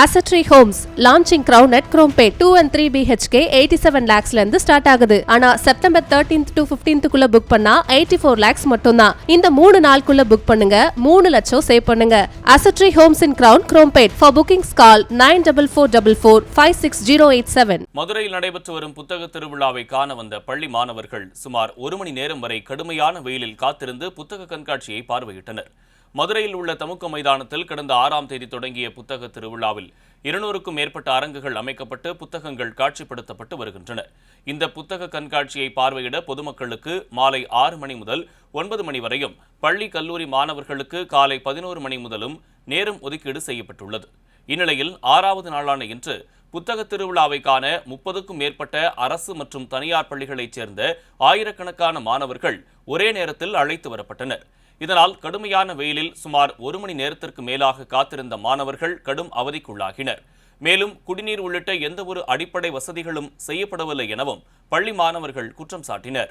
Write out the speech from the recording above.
அசட்ரி homes launching crown at Chromepet two and three BHK eighty seven லேக்ஸ்ல இருந்து start ஆகுது. ஆனா September thirteenth to பிப்டீன்த்துக்குள்ள book பண்ணா eighty four lakhs மட்டும்தான் இந்த மூணு நாளுக்குள்ள புக் பண்ணுங்க. மூணு லட்சம் சேவ் பண்ணுங்க. அசட்ரி homes in crown Chromepet for bookings call nine double four double four five six zero eight seven மதுரையில் நடைபெற்று வரும் புத்தக திருவிழாவை காண வந்த பள்ளி மாணவர்கள் சுமார் ஒரு மணி நேரம் வரை கடுமையான வெயிலில் காத்திருந்து புத்தக கண்காட்சியை பார்வையிட்டனர். மதுரையில் உள்ள தமுக்க மைதானத்தில் கடந்த ஆறாம் தேதி தொடங்கிய புத்தக திருவிழாவில் இருநூறுக்கும் மேற்பட்ட அரங்குகள் அமைக்கப்பட்டு புத்தகங்கள் காட்சிப்படுத்தப்பட்டு வருகின்றன. இந்த புத்தக கண்காட்சியை பார்வையிட பொதுமக்களுக்கு மாலை ஆறு மணி முதல் ஒன்பது மணி வரையும் பள்ளி கல்லூரி மாணவர்களுக்கு காலை பதினோரு மணி முதலும் நேரம் ஒதுக்கீடு செய்யப்பட்டுள்ளது. இந்நிலையில் ஆறாவது நாளான இன்று புத்தக திருவிழாவை காண முப்பதுக்கும் மேற்பட்ட அரசு மற்றும் தனியார் பள்ளிகளைச் சேர்ந்த ஆயிரக்கணக்கான மாணவர்கள் ஒரே நேரத்தில் அழைத்து வரப்பட்டனர். இதனால் கடுமையான வெயிலில் சுமார் ஒரு மணி நேரத்திற்கு மேலாக காத்திருந்த மாணவர்கள் கடும் அவதிக்குள்ளாகினர். மேலும் குடிநீர் உள்ளிட்ட எந்த ஒரு அடிப்படை வசதிகளும் செய்யப்படவில்லை எனவும் பள்ளி மாணவர்கள் குற்றம் சாட்டினர்.